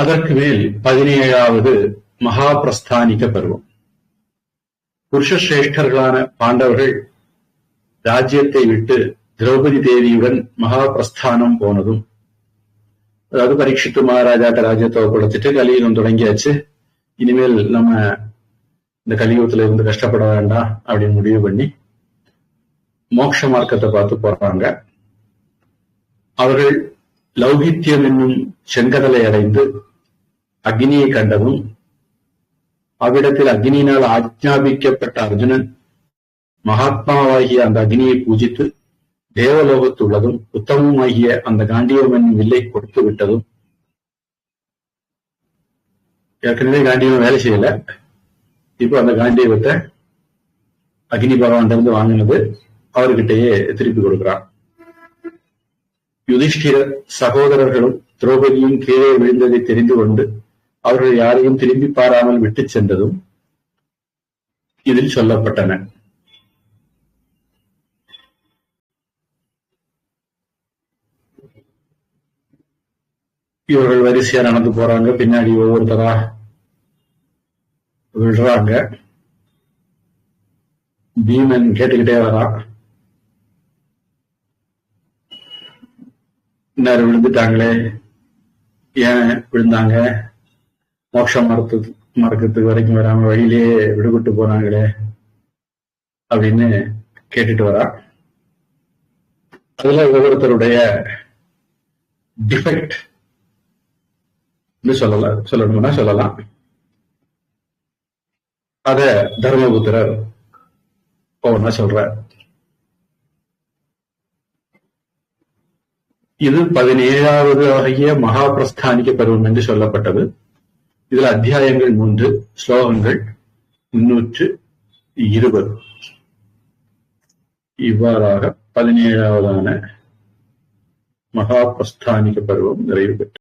அதற்கு மேல் பதினேழாவது மகாபிரஸ்தானிக பருவம். புருஷசிரேஷ்டர்களான பாண்டவர்கள் ராஜ்யத்தை விட்டு திரௌபதி தேவியுடன் மகாபிரஸ்தானம் போனதும் அதாவது பரீட்சித்து மகாராஜாட்ட ராஜ்யத்தை கொடுத்துட்டு கலியுகம் தொடங்கியாச்சு. இனிமேல் நம்ம இந்த கலியுகத்துல இருந்து கஷ்டப்பட வேண்டாம் அப்படின்னு முடிவு பண்ணி மோட்ச மார்க்கத்தை பார்த்து போறாங்க. அவர்கள் லௌகித்யம் என்னும் செங்கதலை அடைந்து அக்னியை கண்டதும் அவ்விடத்தில் அக்னியினால் ஆஜ்ஞாபிக்கப்பட்ட அர்ஜுனன் மகாத்மாவாகிய அந்த அக்னியை பூஜித்து தேவலோகத்துள்ளதும் உத்தமமாகிய அந்த காண்டியம் என்னும் வில்லை கொடுத்து விட்டதும். ஏற்கனவே காண்டியம் வேலை செய்யல. இப்போ அந்த காண்டியத்தை அக்னி பகவான் இருந்து வாங்கினது அவர்கிட்டயே திருப்பி கொடுக்கிறான். யுதிஷ்டிர சகோதரர்களும் திரௌபதியும் கீழே விழுந்ததை தெரிந்து கொண்டு அவர்கள் யாரையும் திரும்பி பாராமல் விட்டு சென்றதும் இதில் சொல்லப்பட்டன. இவர்கள் வரிசையா நடந்து போறாங்க பின்னாடி ஒவ்வொருத்தரா விழுறாங்க. பீமன் கேட்டுக்கிட்டே வரான். இன்னார் விழுந்துட்டாங்களே? ஏன் விழுந்தாங்க? மோட்சம் மரத்து மறக்கிறதுக்கு வரைக்கும் வராம வழியிலேயே விடுபட்டு போனாங்களே? அப்படின்னு கேட்டுட்டு வரா. அதுல ஒவ்வொருத்தருடைய டிஃபெக்ட் சொல்லலாம் சொல்லணும்னா சொல்லலாம். அத தர்மபுத்திரர் ஒவ்வொன்னா சொல்ற இது பதினேழாவது ஆகிய மகாபிரஸ்தானிக்க பருவம் என்று சொல்லப்பட்டது. இதுல அத்தியாயங்கள் மூன்று ஸ்லோகங்கள் முன்னூற்று இருபது. இவ்வாறாக பதினேழாவதான மகா பிரஸ்தானிக்க பருவம் நிறைவு பெற்றது.